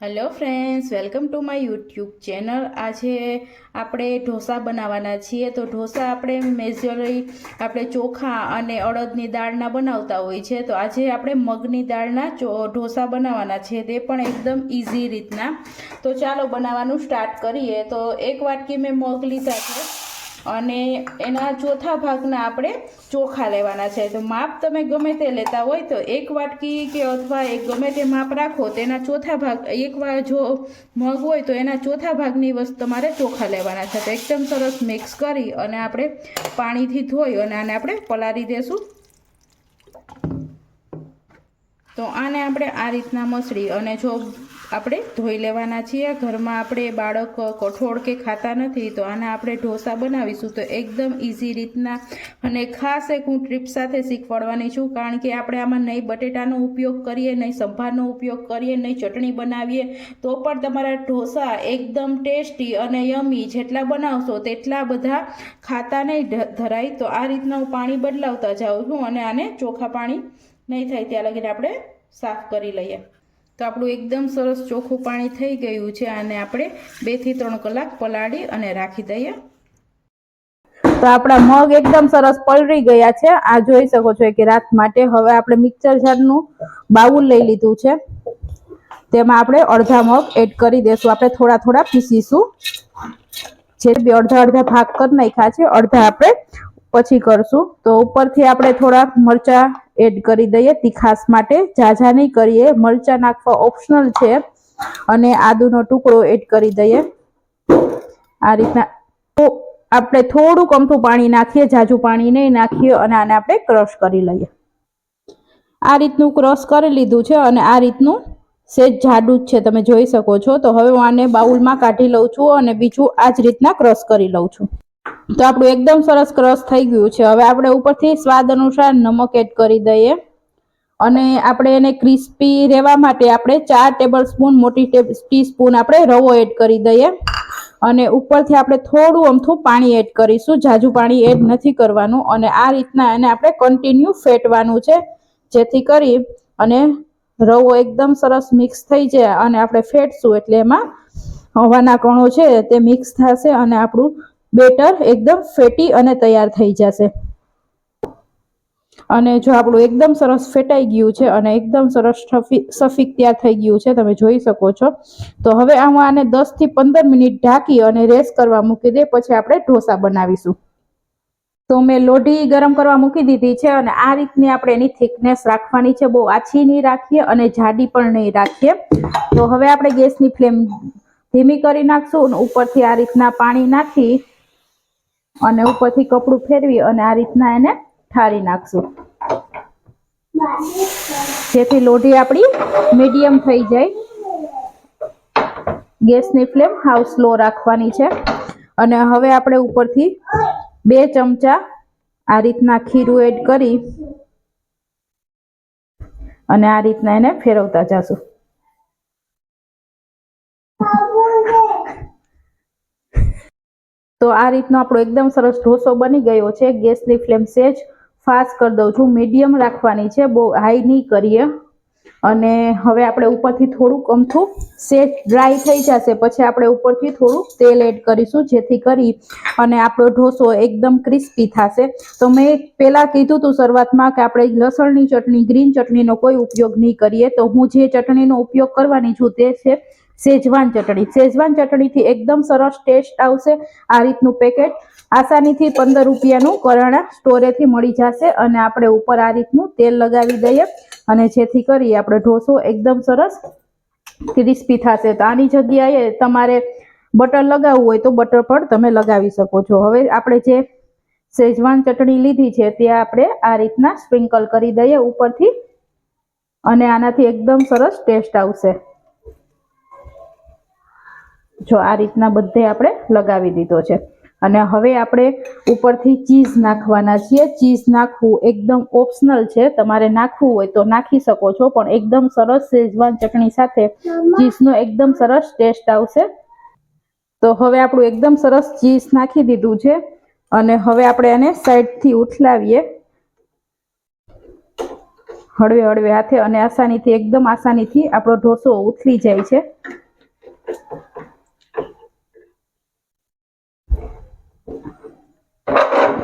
Hello friends welcome to my YouTube channel આજે આપણે ઢોસા બનાવવાના છીએ. તો ઢોસા આપણે મેજરલી આપણે ચોખા અને અડદની દાળના બનાવતા હોય છે. તો આજે આપણે મગની દાળના ઢોસા બનાવવાના છે. તે પણ એકદમ ઇઝી રીતના. તો ચાલો બનાવવાનું સ્ટાર્ટ કરીએ. તો એક વાટકી મેં મગ લીધા છે. અને એના ચોથા ભાગના આપણે ચોખા લેવાના છે. તો માપ તમે ગમે તે લેતા હોય તો એક વાટકી કે અથવા એક ગમે તે માપ રાખો તેના ચોથા ભાગ, એક વાર જો મગ હોય તો એના ચોથા ભાગની વસ્તુ તમારે ચોખા લેવાના છે. તો એકદમ સરસ મિક્સ કરી અને આપણે પાણીથી ધોઈ અને આને આપણે પલાળી દેશું. તો આને આપણે આ રીતના મસળી અને જો આપણે ધોઈ લેવાના છીએ. ઘરમાં આપણે બાળક કઠોળ કે ખાતા નથી તો આને આપણે ઢોસા બનાવીશું તો એકદમ ઇઝી રીતના અને ખાસ એક હું ટ્રીપ સાથે શીખવાડવાની છું કારણ કે આપણે આમાં નહીં બટેટાનો ઉપયોગ કરીએ, નહીં સંભારનો ઉપયોગ કરીએ, નહીં ચટણી બનાવીએ તો પણ તમારા ઢોસા એકદમ ટેસ્ટી અને યમી જેટલા બનાવશો તેટલા બધા ખાતા નહીં ધરાય. તો આ રીતના હું પાણી બદલાવતા જાઉં છું અને આને ચોખા પાણી નહીં થાય ત્યાં લગીને આપણે સાફ કરી લઈએ. તો આપણું એકદમ સરસ ચોખ્ખું પાણી થઈ ગયું છે અને આપણે બેથી ત્રણ કલાક પલાળી અને રાખી દઈએ. તો આપણા મગ એકદમ સરસ પલળી ગયા છે. આ જોઈ શકો છો કે રાત માટે હવે આપણે મિક્સર જારનું બાઉલ લઈ લીધું છે. તેમાં આપણે અડધા મગ એડ કરી દેશું. આપણે થોડા થોડા પીસીશું. જે બી અડધા અડધા ભાગ કરી નાખ્યા છે, અડધા આપણે પછી કરશું. તો ઉપરથી આપણે થોડા મરચા એડ કરી દઈએ તીખાસ માટે. ઝાઝા નહીં કરીએ. મરચા નાખવા ઓપ્શનલ છે. અને આદુનો ટુકડો એડ કરી દઈએ. આ રીતના. આપણે થોડુંક અમથું પાણી નાખીએ, ઝાઝું પાણી નહીં નાખીએ અને આને આપણે ક્રશ કરી લઈએ. આ રીતનું ક્રશ કરી લીધું છે અને આ રીતનું સેજ જાડું જ છે. તમે જોઈ શકો છો. તો હવે હું આને બાઉલમાં કાઢી લઉં છું અને બીજું આ જ રીતના ક્રશ કરી લઉં છું. તો આપણું એકદમ સરસ ક્રશ થઈ ગયું છે. હવે આપણે ઉપરથી સ્વાદ અનુસાર નમક એડ કરી દઈએ. અને આપણે એને ક્રિસ્પી રહેવા માટે આપણે ચાર ટેબલ સ્પૂન મોટી ટી સ્પૂન આપણે રવો એડ કરી દઈએ. અને ઉપરથી આપણે થોડું અમથું પાણી એડ કરીશું. જાજુ પાણી એડ નથી કરવાનું. અને આ રીતના એને આપણે કન્ટિન્યુ ફેટવાનું છે, જેથી કરી અને રવો એકદમ સરસ મિક્સ થઈ જાય અને આપણે ફેટશું એટલે એમાં હવાના કણો છે તે મિક્સ થશે અને આપણું બેટર, એકદમ ફેટી અને તૈયાર થઈ જશે. અને જો આપણું એકદમ સરસ ફેટાઈ ગયું છે અને એકદમ સરસ સફિક તૈયાર થઈ ગયું છે, તમે જોઈ શકો છો. તો હવે હું આને દસથી પંદર મિનિટ ઢાંકી અને રેસ કરવા મૂકી દે, પછી આપણે ઢોસા બનાવીશું. તો મેં લોઢી ગરમ કરવા મૂકી દીધી છે અને આ રીતની આપણે એની થિકનેસ રાખવાની છે. બહુ આછી નહીં રાખીએ અને જાડી પણ નહીં રાખીએ. તો હવે આપણે ગેસની ફ્લેમ ધીમી કરી નાખશું અને ઉપરથી આ રીતના પાણી નાખી અને ઉપરથી કપડું ફેરવી અને આ રીતના એને ઠારી નાખશું. જેથી લોઢી આપણી મીડિયમ થઈ જાય. ગેસની ફ્લેમ હાવ સ્લો રાખવાની છે. અને હવે આપણે ઉપરથી બે ચમચા આ રીતના ખીરું એડ કરી અને આ રીતના એને ફેરવતા જાશું. તો આ રીતનો આપણો એકદમ સરસ ઢોસો બની ગયો છે. ગેસની ફ્લેમ સેજ ફાસ્ટ કરી દઉં છું. મીડિયમ રાખવાની છે. બહુ હાઈ નહીં કરીએ. અને હવે આપણે ઉપરથી થોડુંક અમથું સેજ ડ્રાય થઈ જશે. પછી આપણે ઉપરથી થોડુંક તેલ એડ કરીશું જેથી કરી અને આપણો ઢોસો એકદમ ક્રિસ્પી થશે. તો મેં પહેલાં કીધું હતું શરૂઆતમાં કે આપણે લસણની ચટણી, ગ્રીન ચટણીનો કોઈ ઉપયોગ નહીં કરીએ. તો હું જે ચટણીનો ઉપયોગ કરવાની છું તે છે શેજવાન ચટણી. શેજવાન ચટણીથી એકદમ સરસ ટેસ્ટ આવશે આ રીતનું પેકેટ. આસાનીથી પંદર રૂપિયાનું કરાણા સ્ટોરેથી મળી જશે અને આપણે ઉપર આ રીતનું તેલ લગાવી દઈએ અને જેથી કરી આપણે ઢોસો એકદમ સરસ ક્રિસ્પી થશે. તો આની જગ્યાએ તમારે બટર લગાવવું હોય તો બટર પણ તમે લગાવી શકો છો. હવે આપણે જે શેજવાન ચટણી લીધી છે તે આપણે આ રીતના સ્પ્રિંકલ કરી દઈએ ઉપરથી અને આનાથી એકદમ સરસ ટેસ્ટ આવશે. જો આ રીતના બધે આપણે લગાવી દીધો છે. અને હવે આપણે ઉપરથી ચીઝ નાખવાના છીએ. ચીઝ નાખવું એકદમ ઓપ્શનલ છે. તમારે નાખવું હોય તો નાખી શકો છો, પણ એકદમ સરસ શેઝવાન ચટણી સાથે ચીઝનો એકદમ સરસ ટેસ્ટ આવશે. તો હવે આપણું એકદમ સરસ ચીઝ નાખી દીધું છે. અને હવે આપણે એને સાઈડથી ઉથલાવીએ. હળવે હળવે હાથે અને આસાનીથી, એકદમ આસાનીથી આપણો ઢોસો ઉથલી જાય છે.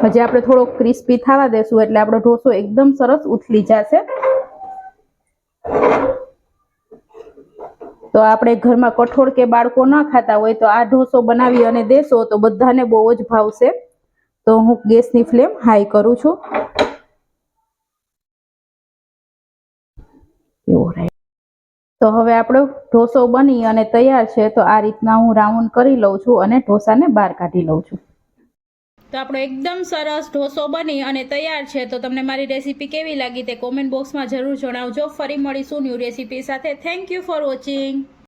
હજી આપણે થોડો ક્રિસ્પી થવા દેશું એટલે આપણો ઢોસો એકદમ સરસ ઉથલી જશે. તો આપણે ઘરમાં કઠોળ કે બાળકો ન ખાતા હોય તો આ ઢોસો બનાવી અને દેશો તો બધાને બહુ જ ભાવશે. તો હું ગેસની ફ્લેમ હાઈ કરું છું. તો હવે આપણો ઢોસો બની અને તૈયાર છે તો આ રીતના હું રાઉન્ડ કરી લઉં છું અને ઢોસાને બહાર કાઢી લઉં છું. તો આપણો એકદમ સરસ ઢોસો બની અને તૈયાર છે. તો તમને મારી રેસીપી કેવી લાગી તે કોમેન્ટ બોક્સમાં જરૂર જણાવજો. ફરી મળીશું ન્યૂ રેસીપી સાથે. Thank you for watching